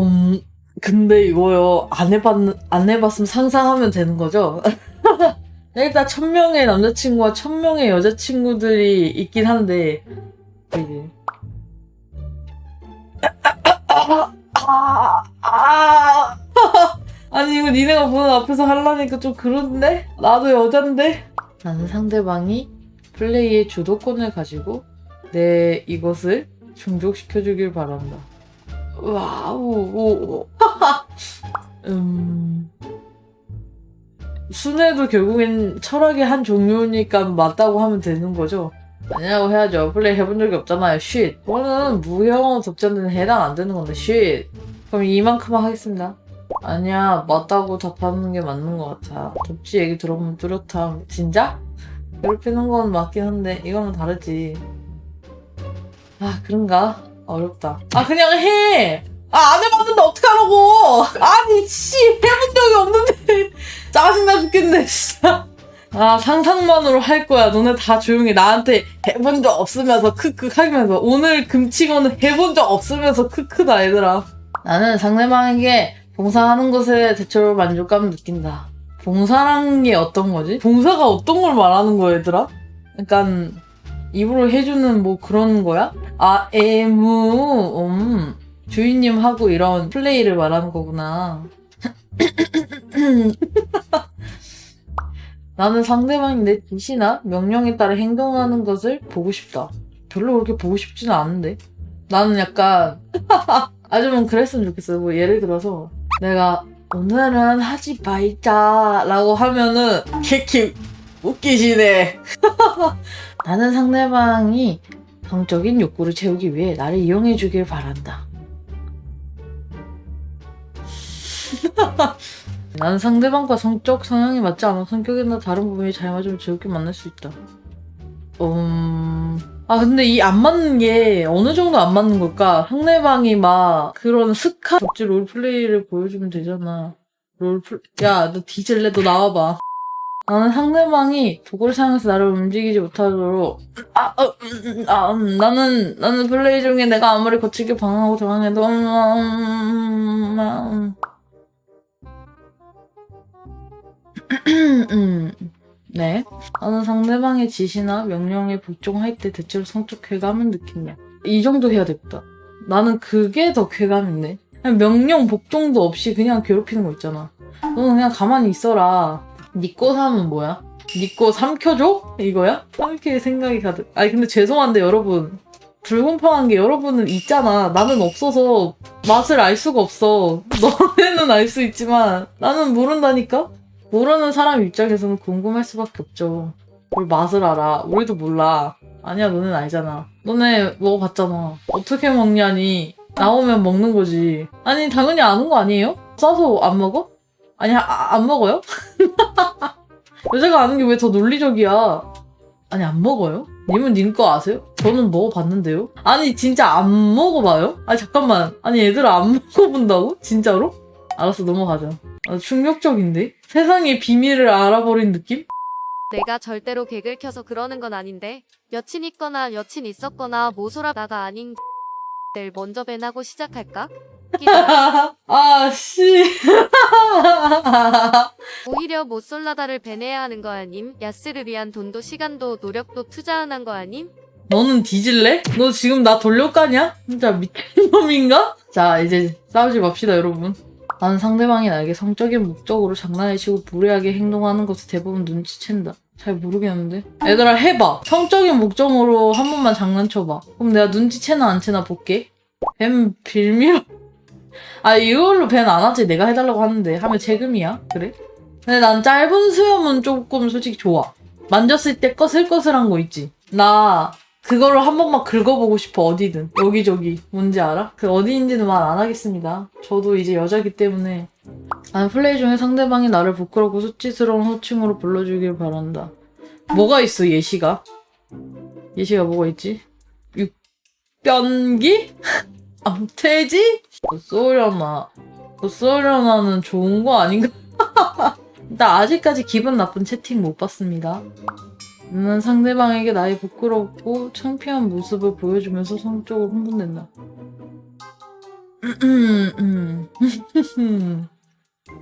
음, 근데 이거요. 안 해봤, 안 해봤으면 상상하면 되는 거죠? 일단 천 명의 남자친구와 천 명의 여자친구들이 있긴 한데, 아. 아니, 이거 니네가 보는 앞에서 하려니까 좀 그런데? 나도 여잔데? 나는 상대방이 플레이의 주도권을 가지고 내 이것을 충족시켜주길 바란다. 와우, 오, 음. 순애도 결국엔 철학의 한 종류니까 맞다고 하면 되는 거죠. 아니라고 해야죠. 플레이 해본 적이 없잖아요. 쉿. 그거는 무형 독점자는 해당 안 되는 건데, 쉿. 그럼 이만큼만 하겠습니다. 아니야, 맞다고 답하는 게 맞는 것 같아. 덥지 얘기 들어보면 뚜렷함. 진짜? 괴롭히는 건 맞긴 한데, 이거는 다르지. 아, 그런가? 어렵다. 아, 그냥 해! 아, 안 해봤는데 어떡하라고! 아니, 씨! 해본 적이 없는데! 짜증나 죽겠네, 진짜. 아, 상상만으로 할 거야. 너네 다 조용히 나한테 해본 적 없으면서 크크 하면서. 오늘 금치고는 해본 적 없으면서 크크다, 얘들아. 나는 상대방에게 봉사하는 것에 대체로 만족감을 느낀다. 봉사란 게 어떤 거지? 봉사가 어떤 걸 말하는 거야, 얘들아? 약간, 입으로 해주는 뭐 그런 거야? 아, 에무, 음. 주인님하고 이런 플레이를 말하는 거구나. 나는 상대방이 내 지시나 명령에 따라 행동하는 것을 보고 싶다. 별로 그렇게 보고 싶지는 않은데. 나는 약간, 아주면 그랬으면 좋겠어요. 뭐 예를 들어서, 내가 오늘은 하지 말자 라고 하면은, 키키, 웃기시네. 나는 상대방이 성적인 욕구를 채우기 위해 나를 이용해 주길 바란다. 나는 상대방과 성적 성향이 맞지 않아 성격이나 다른 부분이 잘 맞으면 즐겁게 만날 수 있다. 음... 아 근데 이 안 맞는 게 어느 정도 안 맞는 걸까? 상대방이 막 그런 스카 적지 롤플레이를 보여주면 되잖아. 롤플 야너 뒤질래 너 나와봐. 나는 상대방이 도구를 사용해서 나를 움직이지 못하도록 아, 어, 음, 음, 아 음, 나는 나는 플레이 중에 내가 아무리 거칠게 방황하고 당황해도 음, 음, 음, 음. 음, 네. 나는 상대방의 지시나 명령에 복종할 때 대체로 성적 쾌감을 느낀다. 이 정도 해야 되겠다. 나는 그게 더 쾌감 있네. 그냥 명령 복종도 없이 그냥 괴롭히는 거 있잖아. 너는 그냥 가만히 있어라. 니꺼 사면 뭐야? 니꺼 삼켜줘? 이거야? 삼킬 생각이 가득. 아니 근데 죄송한데 여러분. 불공평한 게 여러분은 있잖아. 나는 없어서 맛을 알 수가 없어. 너네는 알 수 있지만 나는 모른다니까? 모르는 사람 입장에서는 궁금할 수밖에 없죠. 뭘 맛을 알아. 우리도 몰라. 아니야, 너넨 알잖아. 너네 먹어봤잖아. 어떻게 먹냐니. 나오면 먹는 거지. 아니, 당연히 아는 거 아니에요? 싸서 안 먹어? 아니, 아, 안 먹어요? 여자가 아는 게 왜 더 논리적이야? 아니, 안 먹어요? 님은 님 거 아세요? 저는 먹어봤는데요? 아니, 진짜 안 먹어봐요? 아니, 잠깐만. 아니, 얘들아 안 먹어본다고? 진짜로? 알았어, 넘어가자. 아, 충격적인데? 세상의 비밀을 알아버린 느낌? 내가 절대로 객을 켜서 그러는 건 아닌데 여친 있거나 여친 있었거나 모소라 나가 아닌 들 먼저 배나고 시작할까? 아, 씨. 오히려 모쏠라다를 배내야 하는 거 아님? 야스를 위한 돈도 시간도 노력도 투자한 거 아님? 너는 뒤질래? 너 지금 나 돌려까냐? 진짜 미친놈인가? 자, 이제 싸우지 맙시다, 여러분. 나는 상대방이 나에게 성적인 목적으로 장난을 치고 무례하게 행동하는 것을 대부분 눈치챈다. 잘 모르겠는데. 얘들아, 해봐. 성적인 목적으로 한 번만 장난쳐봐. 그럼 내가 눈치채나 안 채나 볼게. 뱀 빌미로. 아, 이걸로 밴안 하지. 내가 해달라고 하는데. 하면 재금이야. 그래? 근데 난 짧은 수염은 조금 솔직히 좋아. 만졌을 때 꺼슬꺼슬한 거 있지. 나 그거를 한 번만 긁어보고 싶어 어디든 여기저기 뭔지 알아? 그 어디인지는 말 안 하겠습니다. 저도 이제 여자기 때문에 나는 플레이 중에 상대방이 나를 부끄럽고 수치스러운 호칭으로 불러주길 바란다. 뭐가 있어 예시가? 예시가 뭐가 있지? 육변기? 암태지? 뭐 쏘려나 뭐 쏘려나는 좋은 거 아닌가? 나 아직까지 기분 나쁜 채팅 못 봤습니다. 나는 상대방에게 나의 부끄럽고 창피한 모습을 보여주면서 성적으로 흥분된다.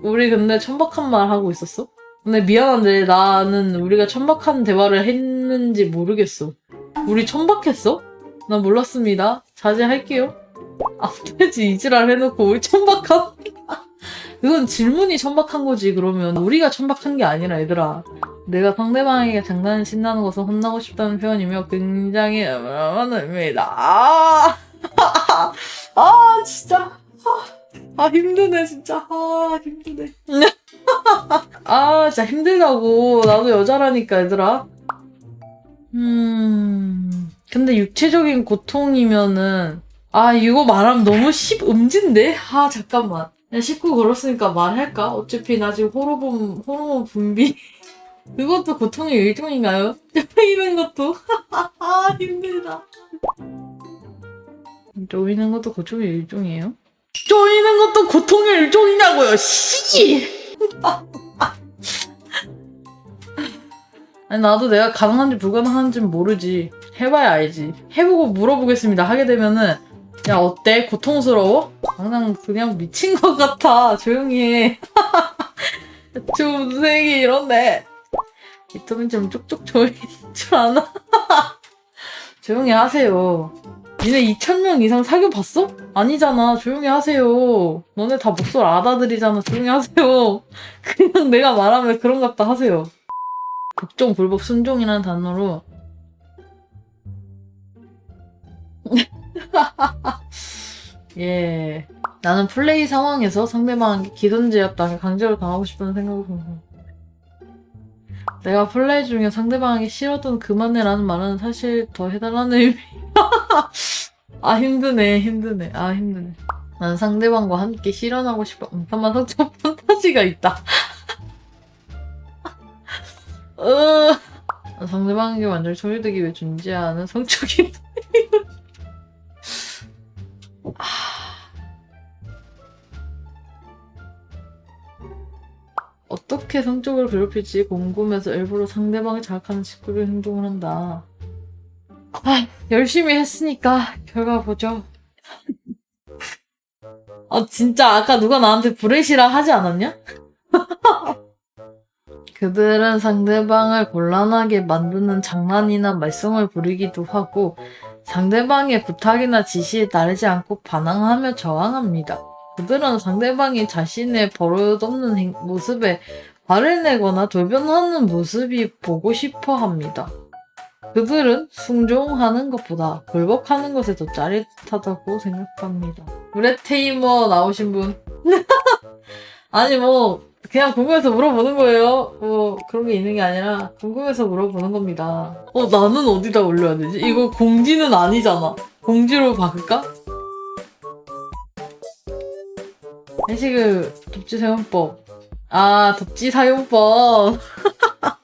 우리 근데 천박한 말 하고 있었어? 근데 미안한데 나는 우리가 천박한 대화를 했는지 모르겠어. 우리 천박했어? 난 몰랐습니다. 자제할게요. 앞돼지 이지랄 해놓고 우리 천박한? 그건 질문이 천박한 거지 그러면 우리가 천박한 게 아니라 얘들아. 내가 상대방에게 장난을 친다는 것은 혼나고 싶다는 표현이며 굉장히 많은 의미다. 아, 아 진짜. 아 힘드네 진짜. 아 힘드네. 아 진짜 힘들다고. 나도 여자라니까 얘들아. 음. 근데 육체적인 고통이면은 아 이거 말하면 너무 씹 음진데? 아 잠깐만. 그냥 씹고 걸었으니까 말할까? 어차피 나 지금 호르몬 호르몬 분비 그것도 고통의 일종인가요? 쪼이는 것도 아 힘들다. 쪼이는 것도 고통의 일종이에요? 쪼이는 것도 고통의 일종이냐고요, 씨! 아니, 나도 내가 가능한지 불가능한지 모르지. 해봐야 알지. 해보고 물어보겠습니다. 하게 되면은, 야, 어때? 고통스러워? 당장 그냥 미친 것 같아. 조용히 해. 좀 색이 이런데. 비타민 좀 쪽쪽 조이는 줄 아나? 조용히 하세요. 니네 2,000명 이상 사귀어 봤어? 아니잖아. 조용히 하세요. 너네 다 목소리 알아들이잖아. 조용히 하세요. 그냥 내가 말하면 그런 것 같다 하세요. 복종, 불복, 순종이라는 단어로 예. 나는 플레이 상황에서 상대방에게 기선제압당해 강제로 당하고 싶다는 생각을 듭니다. 내가 플레이 중에 상대방에게 싫었던 그만해라는 말은 사실 더 해달라는 의미. 아 힘드네 힘드네 아 힘드네. 난 상대방과 함께 실현하고 싶어. 음파만 성적 판타지가 있다. 으. 상대방에게 완전히 소유되기 위해 존재하는 성적인 어떻게 성적을 괴롭힐지 궁금해서 일부러 상대방을 자극하는 직구를 행동을 한다. 아, 열심히 했으니까 결과 보죠. 아, 진짜 아까 누가 나한테 브레시라 하지 않았냐? 그들은 상대방을 곤란하게 만드는 장난이나 말썽을 부리기도 하고 상대방의 부탁이나 지시에 따르지 않고 반항하며 저항합니다. 그들은 상대방이 자신의 버릇없는 행- 모습에 화를 내거나 돌변하는 모습이 보고 싶어 합니다. 그들은 순종하는 것보다 굴복하는 것에 더 짜릿하다고 생각합니다. 브레테이머 나오신 분. 아니 뭐 그냥 궁금해서 물어보는 거예요. 뭐 그런 게 있는 게 아니라 궁금해서 물어보는 겁니다. 어 나는 어디다 올려야 되지? 이거 공지는 아니잖아. 공지로 바꿀까? 해시그 돕지 사용법. 아 돕지 사용법.